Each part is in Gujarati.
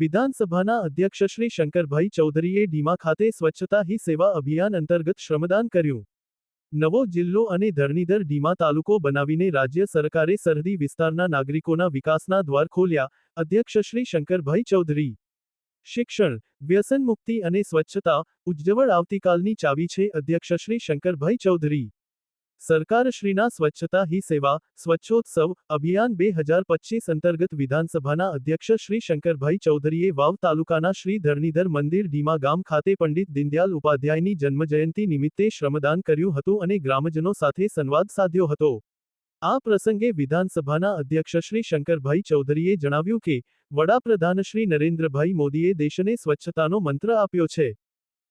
વિધાનસભાના અધ્યક્ષ શ્રી શંકરભાઈ ચૌધરીએ ડીમા ખાતે સ્વચ્છતા હી સેવા અભિયાન અંતર્ગત શ્રમદાન કર્યું. નવો જિલ્લો અને ધરણીધર ડીમા તાલુકો બનાવીને રાજ્ય સરકારે સરહદી વિસ્તારના નાગરિકોના વિકાસના દ્વાર ખોલ્યા, અધ્યક્ષ શ્રી શંકરભાઈ ચૌધરી. શિક્ષણ વ્યસન મુક્તિ અને સ્વચ્છતા ઉજ્જવળ આવતીકાલની ચાવી છે, અધ્યક્ષ શ્રી શંકરભાઈ ચૌધરી. સરકારશ્રીના સ્વચ્છતા હી સેવા, સ્વચ્છોત્સવ અભિયાન બે હજાર પચીસ અંતર્ગત વિધાનસભાના અધ્યક્ષ શ્રી શંકરભાઈ ચૌધરીએ વાવ તાલુકાના શ્રી ધરણીધર મંદિર ડીમા ગામ ખાતે પંડિત દીનદયાલ ઉપાધ્યાયની જન્મજયંતિ નિમિત્તે શ્રમદાન કર્યું હતું અને ગ્રામજનો સાથે સંવાદ સાધ્યો હતો. આ પ્રસંગે વિધાનસભાના અધ્યક્ષ શ્રી શંકરભાઈ ચૌધરીએ જણાવ્યું કે, વડાપ્રધાન શ્રી નરેન્દ્રભાઈ મોદીએ દેશને સ્વચ્છતાનો મંત્ર આપ્યો છે.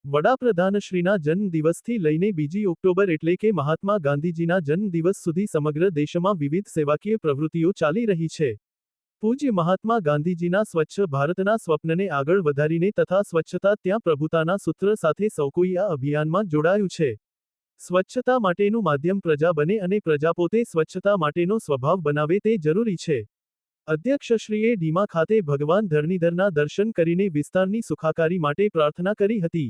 વડાપ્રધાનશ્રીના જન્મદિવસથી લઈને બીજી ઓક્ટોબર એટલે કે મહાત્મા ગાંધીજીના જન્મદિવસ સુધી સમગ્ર દેશમાં વિવિધ સેવાકીય પ્રવૃત્તિઓ ચાલી રહી છે. પૂજ્ય મહાત્મા ગાંધીજીના સ્વચ્છ ભારતના સ્વપ્નને આગળ વધારીને તથા સ્વચ્છતા ત્યાં પ્રભુતાના સૂત્ર સાથે સૌ કોઈ આ અભિયાનમાં જોડાયું છે. સ્વચ્છતા માટેનું માધ્યમ પ્રજા બને અને પ્રજા પોતે સ્વચ્છતા માટેનો સ્વભાવ બનાવે તે જરૂરી છે. અધ્યક્ષશ્રીએ ડીમા ખાતે ભગવાન ધરણીધરના દર્શન કરીને વિસ્તારની સુખાકારી માટે પ્રાર્થના કરી હતી.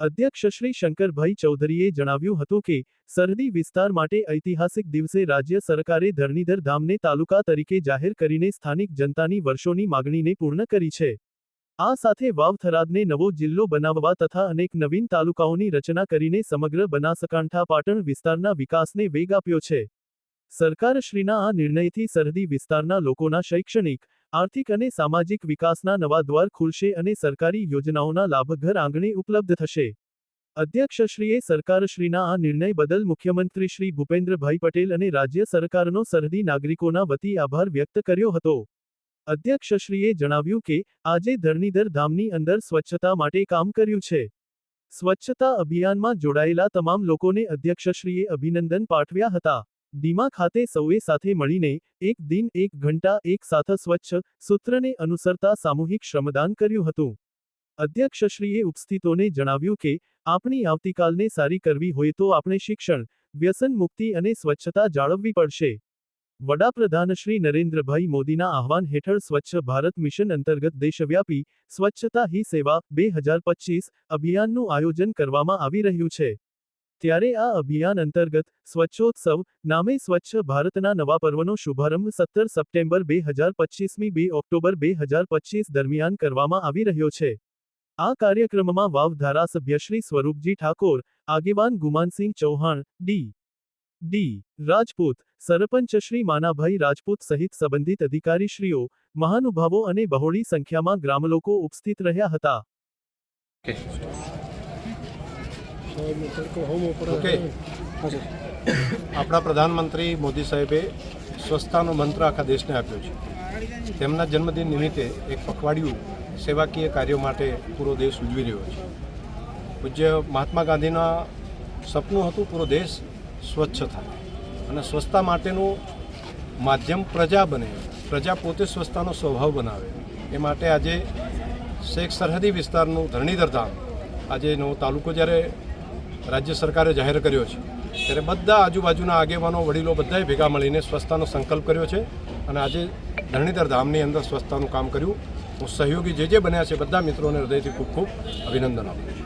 અધ્યક્ષ શ્રી શંકરભાઈ ચૌધરીએ જણાવ્યું હતું કે, સરહદી વિસ્તાર માટે ઐતિહાસિક દિવસે રાજ્ય સરકારે ધરણીધર ધામને તાલુકા તરીકે જાહેર કરીને સ્થાનિક જનતાની વર્ષોની માગણીને પૂર્ણ કરી છે. આ સાથે વાવ થરાદને નવો જિલ્લો બનાવવા તથા અનેક નવીન તાલુકાઓની રચના કરીને સમગ્ર બનાસકાંઠા પાટણ વિસ્તારના વિકાસને વેગ આપ્યો છે. સરકારશ્રીના આ નિર્ણયથી સરહદી વિસ્તારના લોકોના શૈક્ષણિક આર્થિક અને સામાજિક વિકાસના નવા દ્વાર ખુલશે અને સરકારી યોજનાઓના લાભ ઘર આંગણે ઉપલબ્ધ થશે. અધ્યક્ષશ્રીએ સરકારશ્રીના આ નિર્ણય બદલ મુખ્યમંત્રી શ્રી ભૂપેન્દ્રભાઈ પટેલ અને રાજ્ય સરકારનો સરહદી નાગરિકોના વતી આભાર વ્યક્ત કર્યો હતો. અધ્યક્ષશ્રીએ જણાવ્યું કે, આજે ધરણીધર ધામની અંદર સ્વચ્છતા માટે કામ કર્યું છે. સ્વચ્છતા અભિયાનમાં જોડાયેલા તમામ લોકોને અધ્યક્ષશ્રીએ અભિનંદન પાઠવ્યા હતા. ડીમા ખાતે સૌએ સાથે મળીને એક દિન, એક ઘંટા, એક સાથે સ્વચ્છ, સૂત્રને અનુસરતા સામૂહિક શ્રમદાન કર્યું હતું. અધ્યક્ષશ્રીએ ઉપસ્થિતોને જણાવ્યું કે આપણી આવતીકાલને સારી કરવી હોય તો આપણે શિક્ષણ, વ્યસન મુક્તિ અને સ્વચ્છતા જાળવવી પડશે. વડાપ્રધાન શ્રી નરેન્દ્રભાઈ મોદીના આહવાન હેઠળ સ્વચ્છ ભારત મિશન અંતર્ગત દેશવ્યાપી સ્વચ્છતા હી સેવા બે હજાર પચીસ અભિયાનનું આયોજન કરવામાં આવી રહ્યું છે. ત્યારે આ અભિયાન અંતર્ગત સ્વચ્છોત્સવ નામે સ્વચ્છ ભારતના નવા પર્વનો શુભારંભ સત્તર સપ્ટેમ્બર બે હજાર પચીસમી બે ઓક્ટોબર બે હજાર પચીસ દરમિયાન કરવામાં આવી રહ્યો છે. આ કાર્યક્રમમાં વાવ ધારાસભ્ય શ્રી સ્વરૂપજી ઠાકોર, આગેવાન ગુમાનસિંહ ચૌહાણ, ડી. ડી. રાજપૂત, સરપંચ શ્રી માનાભાઈ રાજપૂત સહિત સંબંધિત અધિકારીશ્રીઓ, મહાનુભાવો અને બહોળી સંખ્યામાં ગ્રામલોકો ઉપસ્થિત રહ્યા હતા. ઓકે. આપણા પ્રધાનમંત્રી મોદી સાહેબે સ્વચ્છતાનો મંત્ર આખા દેશને આપ્યો છે. તેમના જન્મદિન નિમિત્તે એક પખવાડિયું સેવાકીય કાર્યો માટે પૂરો દેશ ઉજવી રહ્યો છે. પૂજ્ય મહાત્મા ગાંધીના સપનું હતું પૂરો દેશ સ્વચ્છ થાય અને સ્વચ્છતા માટેનું માધ્યમ પ્રજા બને પ્રજા પોતે સ્વચ્છતાનો સ્વભાવ બનાવે. એ માટે આજે શેખ સરહદી વિસ્તારનું ધરણીધર ધામ આજે નવો તાલુકો જ્યારે રાજ્ય સરકારે જાહેર કર્યો છે. ત્યારે બધા આજુબાજુના આગેવાનો, વડીલો બધાએ ભેગા મળીને સ્વચ્છતાનો સંકલ્પ કર્યો છે અને આજે ધરણીધર ધામની અંદર સ્વચ્છતાનું કામ કર્યું. હું સહયોગી જે જે બન્યા છે બધા મિત્રોને હૃદયથી ખૂબ ખૂબ અભિનંદન આપું